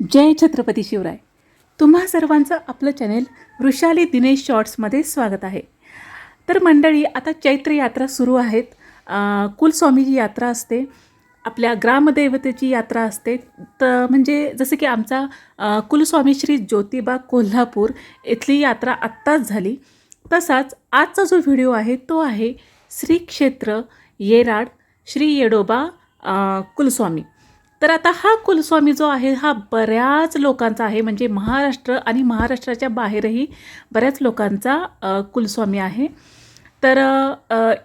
जय छत्रपती शिवराय. तुम्हा सर्वांचं आपलं चॅनेल वृषाली दिनेश शॉर्ट्समध्ये स्वागत आहे. तर मंडळी आता चैत्र यात्रा सुरू आहेत. कुलस्वामीची यात्रा असते. आपल्या ग्रामदैवतेची यात्रा असते. तर म्हणजे जसं की आमचा कुलस्वामी श्री ज्योतिबा कोल्हापूर इथली यात्रा आत्ताच झाली. तसाच आजचा जो व्हिडिओ आहे तो आहे श्री क्षेत्र येराड श्री येडोबा कुलस्वामी. तर आता हा कुलस्वामी जो आहे हा बऱ्याच लोकांचा आहे म्हणजे महाराष्ट्र आणि महाराष्ट्राच्या बाहेरही बऱ्याच लोकांचा कुलस्वामी आहे. तर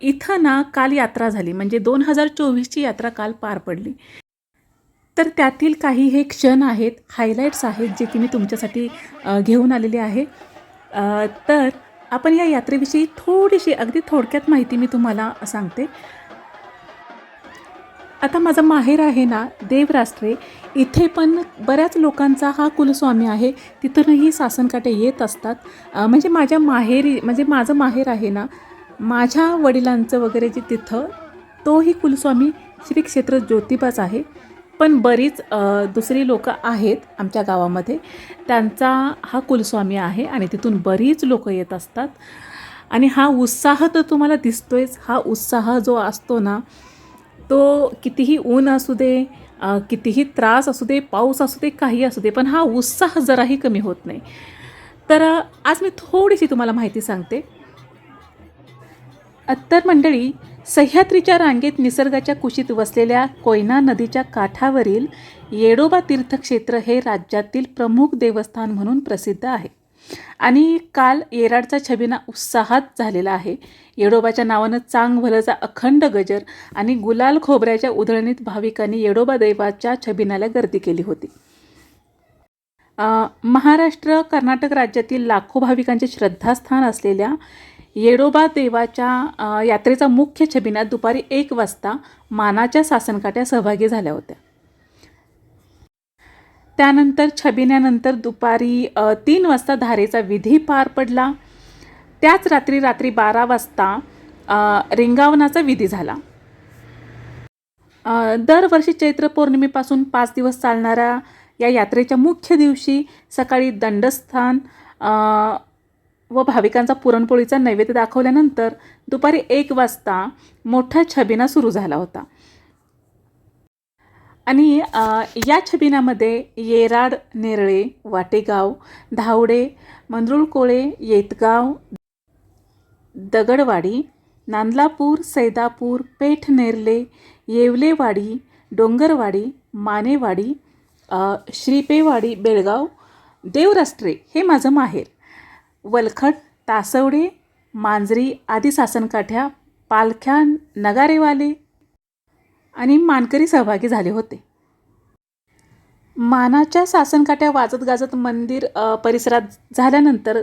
इथं ना काल यात्रा झाली म्हणजे दोन हजार चोवीसची यात्रा काल पार पडली. तर त्यातील काही हे क्षण आहेत हायलाईट्स आहेत जे की मी तुमच्यासाठी घेऊन आलेले आहे. तर आपण या यात्रेविषयी थोडीशी अगदी थोडक्यात माहिती मी तुम्हाला सांगते. आता माझं माहेर आहे ना देवराष्ट्रे इथे पण बऱ्याच लोकांचा हा कुलस्वामी आहे. तिथूनही सासनकाटे येत असतात. म्हणजे माझ्या माहेरी म्हणजे माझं माहेर आहे ना माझ्या वडिलांचं वगैरे जे तिथं तोही कुलस्वामी श्री क्षेत्र ज्योतिबाच आहे. पण बरीच दुसरी लोकं आहेत आमच्या गावामध्ये. त्यांचा हा कुलस्वामी आहे आणि तिथून बरीच लोक येत असतात. आणि हा उत्साह तर तुम्हाला दिसतोयच. हा उत्साह जो असतो ना तो कितीही ऊन असू दे कितीही त्रास असू दे पाऊस असू दे काही असू दे पण हा उत्साह जराही कमी होत नाही. तर आज मी थोडीशी तुम्हाला माहिती सांगते. अत्तर तर मंडळी सह्याद्रीच्या रांगेत निसर्गाच्या कुशीत वसलेल्या कोयना नदीच्या काठावरील येडोबा तीर्थक्षेत्र हे राज्यातील प्रमुख देवस्थान म्हणून प्रसिद्ध आहे. आणि काल येराडचा छबिना उत्साहात झालेला आहे. येडोबाच्या नावानं चांग भलचा अखंड गजर आणि गुलाल खोबऱ्याच्या उधळणीत भाविकांनी येडोबा देवाच्या छबिनाला गर्दी केली होती. महाराष्ट्र कर्नाटक राज्यातील लाखो भाविकांचे श्रद्धास्थान असलेल्या येडोबा देवाच्या यात्रेचा मुख्य छबिनात दुपारी एक वाजता मानाच्या सासनकाट्या सहभागी झाल्या होत्या. त्यानंतर छबिन्यानंतर दुपारी तीन वाजता धारेचा विधी पार पडला. त्याच रात्री रात्री बारा वाजता रिंगावनाचा विधी झाला. दरवर्षी चैत्र पौर्णिमेपासून पाच दिवस चालणाऱ्या या यात्रेच्या मुख्य दिवशी सकाळी दंडस्थान व भाविकांचा पुरणपोळीचा नैवेद्य दाखवल्यानंतर दुपारी एक वाजता मोठा छबिना सुरू झाला होता. आणि या छबिनामध्ये येराड नेरळे वाटेगाव धावडे मंदरुळकोळे येतगाव दगडवाडी नांदलापूर सैदापूर पेठ नेरले येवलेवाडी डोंगरवाडी मानेवाडी श्रीपेवाडी बेळगाव देवराष्ट्रे हे माझं माहेर. वलखड तासवडे मांजरी आदी सासनकाठ्या पालख्या नगारेवाले आणि मानकरी सहभागी झाले होते. मानाच्या सासनकाट्या वाजत गाजत मंदिर परिसरात झाल्यानंतर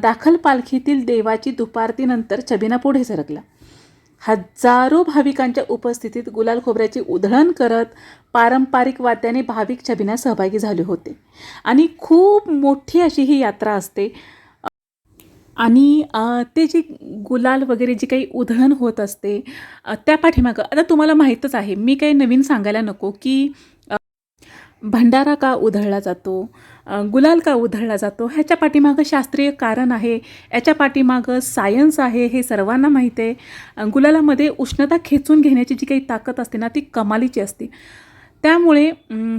दाखल पालखीतील देवाची दुपारतीनंतर छबिना पुढे सरकला. हजारो भाविकांच्या उपस्थितीत गुलाल खोबऱ्याची उधळण करत पारंपरिक वाद्याने भाविक छबिना सहभागी झाले होते. आणि खूप मोठी अशी ही यात्रा असते आणि ते जे गुलाल वगैरे जी काही उधळण होत असते त्या पाठीमागं आता तुम्हाला माहीतच आहे मी काही नवीन सांगायला नको की भंडारा का उधळला जातो गुलाल का उधळला जातो ह्याच्या पाठीमागं शास्त्रीय कारण आहे याच्या पाठीमागं सायन्स आहे हे सर्वांना माहीत आहे. गुलालामध्ये उष्णता खेचून घेण्याची जी काही ताकद असते ना ती कमालीची असते. त्यामुळे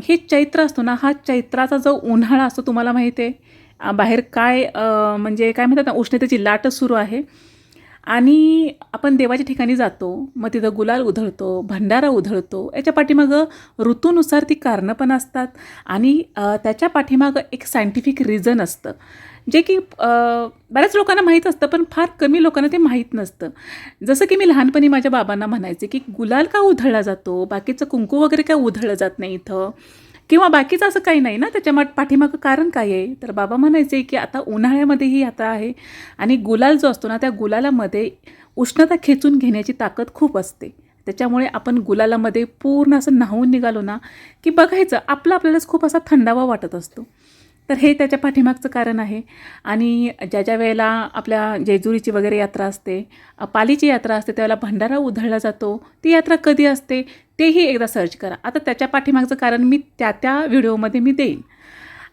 हे चैत्र असतो ना हा चैत्राचा जो उन्हाळा असतो तुम्हाला माहीत आहे बाहेर काय म्हणजे काय म्हणतात ना उष्णतेची लाटच सुरू आहे. आणि आपण देवाच्या ठिकाणी जातो मग तिथं गुलाल उधळतो भंडारा उधळतो. याच्या पाठीमागं ऋतूनुसार ती कारणं पण असतात. आणि त्याच्या पाठीमागं एक सायंटिफिक रिझन असतं. जे की बऱ्याच लोकांना माहीत असतं पण फार कमी लोकांना ते माहीत नसतं. जसं की मी लहानपणी माझ्या बाबांना म्हणायचे की गुलाल का उधळला जातो? बाकीचं कुंकू वगैरे काय उधळलं जात नाही इथं? किंवा बाकीचं असं काही नाही ना? त्याच्या पाठीमागं कारण काय आहे? तर बाबा म्हणायचे की आता उन्हाळ्यामध्ये ही यात्रा आहे आणि गुलाल जो असतो ना त्या गुलालामध्ये उष्णता खेचून घेण्याची ताकद खूप असते. त्याच्यामुळे आपण गुलालामध्ये पूर्ण असं न्हावून निघालो ना की बघायचं आपलं आपल्यालाच खूप असा थंडावा वाटत असतो. तर हे त्याच्या पाठीमागचं कारण आहे. आणि ज्या ज्या वेळेला आपल्या जेजुरीची वगैरे यात्रा असते पालीची यात्रा असते त्यावेळेला भंडारा उधळला जातो ती यात्रा कधी असते तेही एकदा सर्च करा. आता त्याच्या पाठीमागचं कारण मी त्या त्या व्हिडिओमध्ये मी देईन.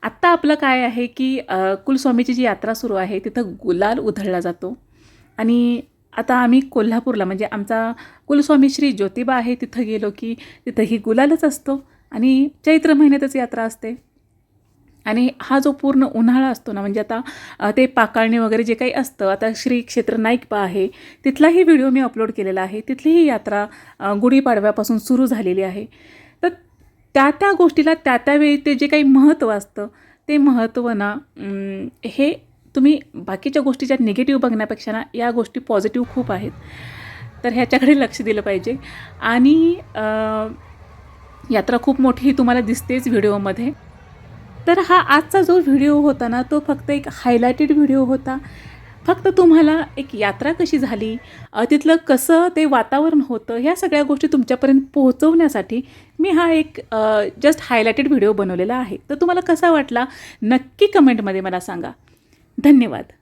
आत्ता आपलं काय आहे की कुलस्वामीची जी यात्रा सुरू आहे तिथं गुलाल उधळला जातो. आणि आता आम्ही कोल्हापूरला म्हणजे आमचा कुलस्वामी श्री ज्योतिबा आहे तिथं गेलो की तिथंही गुलालच असतो. आणि चैत्र महिन्यातच यात्रा असते. आणि हा जो पूर्ण उन्हाळा असतो ना म्हणजे आता ते पाकाळणी वगैरे जे काही असतं आता श्री क्षेत्र नाईकबा आहे तिथलाही व्हिडिओ मी अपलोड केलेला आहे तिथलीही यात्रा गुढीपाडव्यापासून सुरू झालेली आहे. तर त्या त्या गोष्टीला त्या त्यावेळी ते जे काही महत्त्व असतं ते महत्त्व ना हे तुम्ही बाकीच्या गोष्टी ज्या निगेटिव्ह बघण्यापेक्षा ना या गोष्टी पॉझिटिव्ह खूप आहेत. तर ह्याच्याकडे लक्ष दिलं पाहिजे. आणि यात्रा खूप मोठी ही तुम्हाला दिसतेच व्हिडिओमध्ये. तर हा आजचा जो व्हिडिओ होता ना तो फक्त एक हायलायटेड व्हिडिओ होता. फक्त तुम्हाला एक यात्रा कशी झाली तिथलं कसं ते वातावरण होतं ह्या सगळ्या गोष्टी तुमच्यापर्यंत पोहोचवण्यासाठी मी हा एक जस्ट हायलायटेड व्हिडिओ बनवलेला आहे. तर तुम्हाला कसा वाटला नक्की कमेंटमध्ये मला सांगा. धन्यवाद.